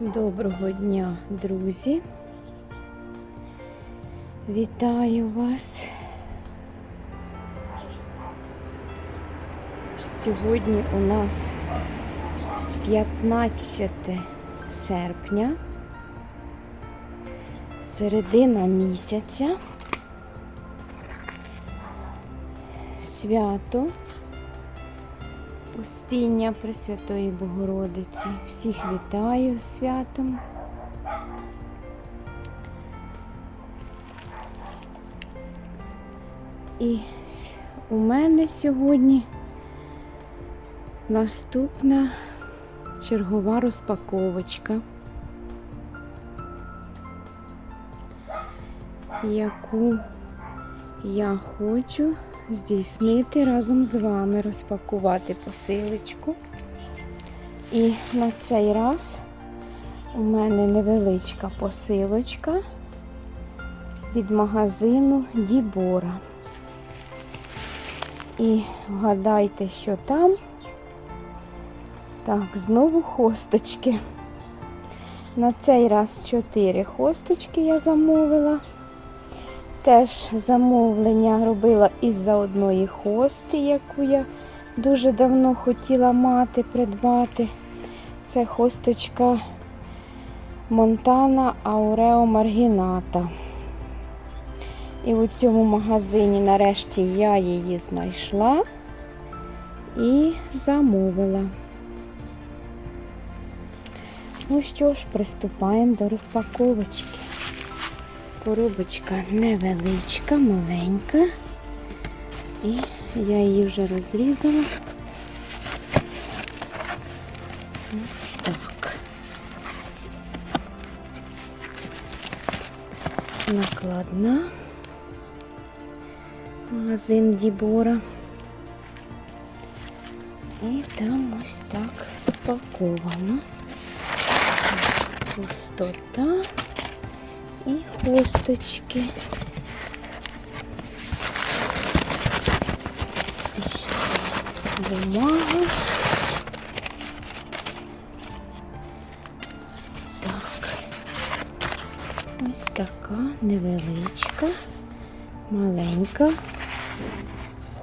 Доброго дня, друзі. Вітаю вас. Сьогодні у нас 15 серпня, середина місяця, свято Успіння Пресвятої Богородиці. Всіх вітаю святом. І у мене сьогодні наступна чергова розпаковочка, яку я хочу здійснити разом з вами, розпакувати посилочку. І на цей раз у мене невеличка посилочка від магазину Дібора. І вгадайте, що там. Так, знову хосточки. На цей раз 4 хосточки я замовила. Теж замовлення робила із-за одної хости, яку я дуже давно хотіла мати, придбати. Це хосточка Монтана Аурео Маргіната. І у цьому магазині нарешті я її знайшла і замовила. Ну що ж, приступаємо до розпаковочки. Коробочка невеличка, маленька. І я її вже розрізала. Ось так. Накладна. Магазин Дібора. І там ось так спаковано. Пустота і хусточки. Бумага. Так. Ось така невеличка, маленька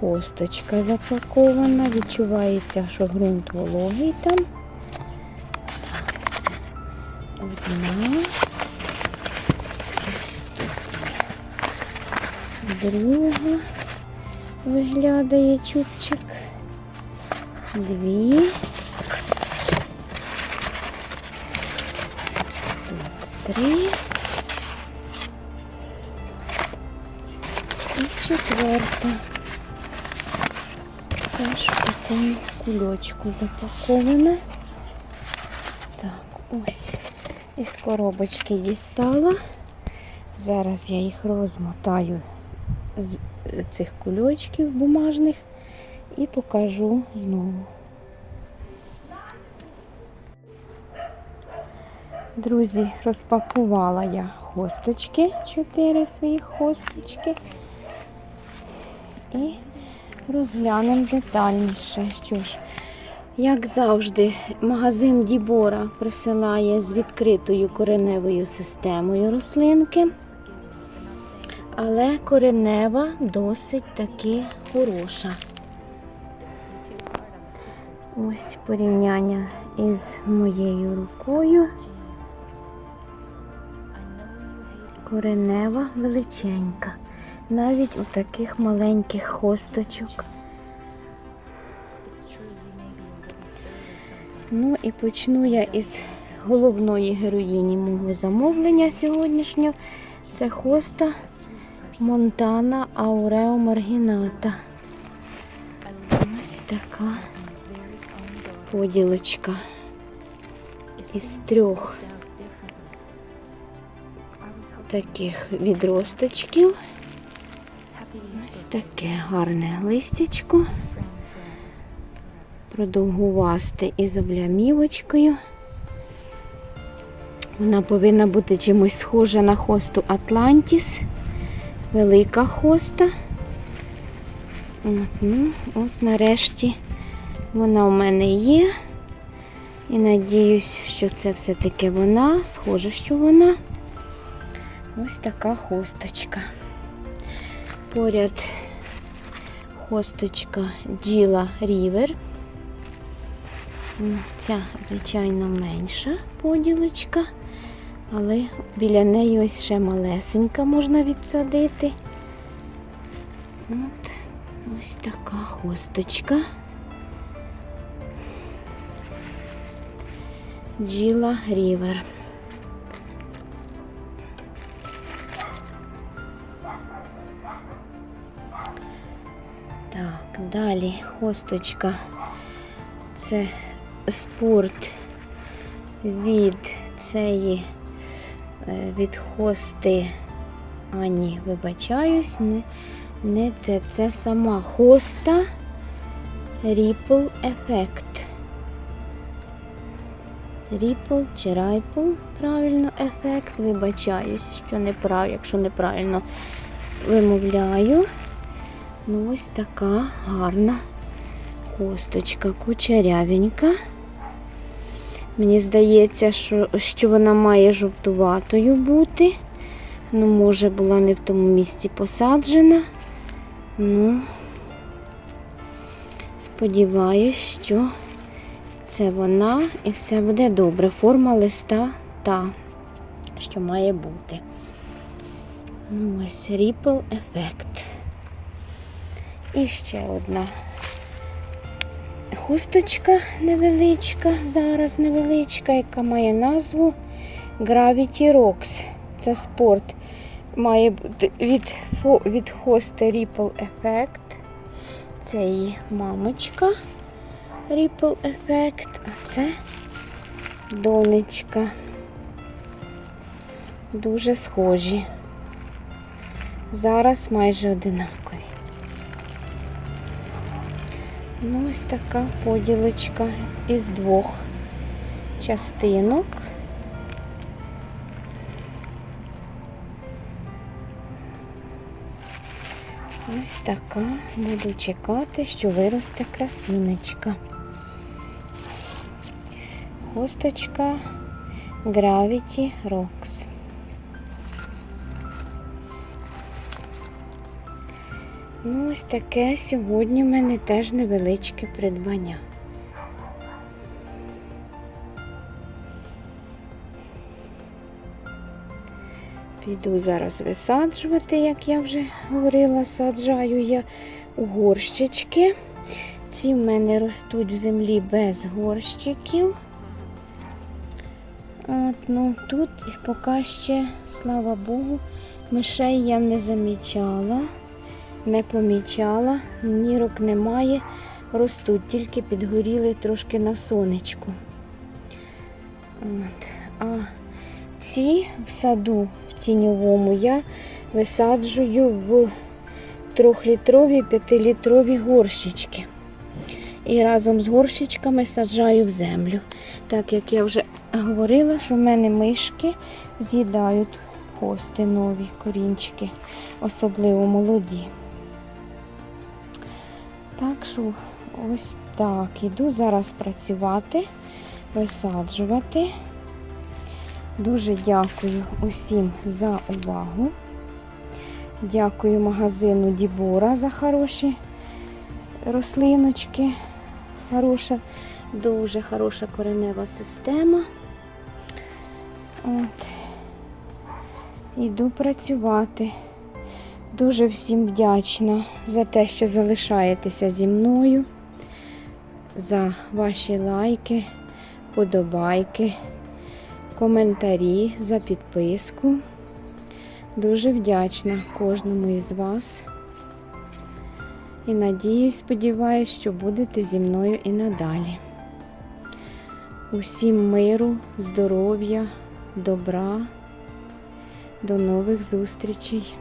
хосточка запакована. Відчувається, що ґрунт вологий там. Так. Одна. Друга виглядає чубчик. Дві. Три. І четверта. Теж в такому кульочку запакована. Так, ось із коробочки дістала. Зараз я їх розмотаю з цих кульочків бумажних і покажу знову. Друзі, розпакувала я хосточки, чотири свої хосточки. І розглянемо детальніше. Що ж, як завжди, магазин Дібора присилає з відкритою кореневою системою рослинки. Але коренева досить таки хороша. Ось порівняння із моєю рукою. Коренева величенька. Навіть у таких маленьких хосточок. Ну і почну я із головної героїні мого замовлення сьогоднішнього. Це хоста Монтана Аурео Маргіната. Ось така поділочка із трьох таких відросточків. Ось таке гарне листячко. Продовгувасте із облямівочкою. Вона повинна бути чимось схожа на хосту Атлантіс. Велика хоста. От, ну, от нарешті вона у мене є. І надіюсь, що це все-таки вона. Схоже, що вона. Ось така хосточка. Поряд хосточка Діла Рівер. Ця, звичайно, менша поділочка, але біля неї ось ще малесенька можна відсадити. От, ось така хосточка. Джіла Рівер. Так, далі хосточка. Це спорт від цієї від хости Ані, вибачаюсь, не, не це, це сама хоста Ripple Effect. Ripple чи Ripple, правильно, ефект. Вибачаюсь, що неправ, якщо неправильно вимовляю. Ну, ось така гарна хосточка, кучерявенька. Мені здається, що, що вона має жовтуватою бути. Ну, може, була не в тому місці посаджена. Ну, сподіваюсь, що це вона і все буде добре. Форма листа та, що має бути. Ну, ось Ripple Effect. І ще одна хусточка невеличка, зараз невеличка, яка має назву Gravity Rocks. Це спорт. Має від, від хости Ripple Effect. Це її мамочка Ripple Effect, а це донечка. Дуже схожі. Зараз майже одинакові. Ну, ось така поділочка із двох частинок. Ось така. Буду чекати, що виросте красунечка. Хосточка Gravity Rocks. Ну, ось таке сьогодні в мене теж невеличке придбання. Піду зараз висаджувати, як я вже говорила, саджаю я у горщички. Ці в мене ростуть в землі без горщиків. От, ну, тут поки ще, слава Богу, мишей я не замічала не помічала, нірок немає, ростуть, тільки підгоріли трошки на сонечку. От. А ці в саду в тіньовому я висаджую в трьохлітрові, п'ятилітрові горщички. І разом з горщичками саджаю в землю. Так як я вже говорила, що в мене мишки з'їдають хости нові корінчики, особливо молоді. Так що ось так. Іду зараз працювати, висаджувати. Дуже дякую усім за увагу. Дякую магазину Дібора за хороші рослиночки. Хороша, дуже хороша коренева система. От. Іду працювати. Дуже всім вдячна за те, що залишаєтеся зі мною, за ваші лайки, подобайки, коментарі, за підписку. Дуже вдячна кожному із вас. І надіюсь, сподіваюся, що будете зі мною і надалі. Усім миру, здоров'я, добра. До нових зустрічей!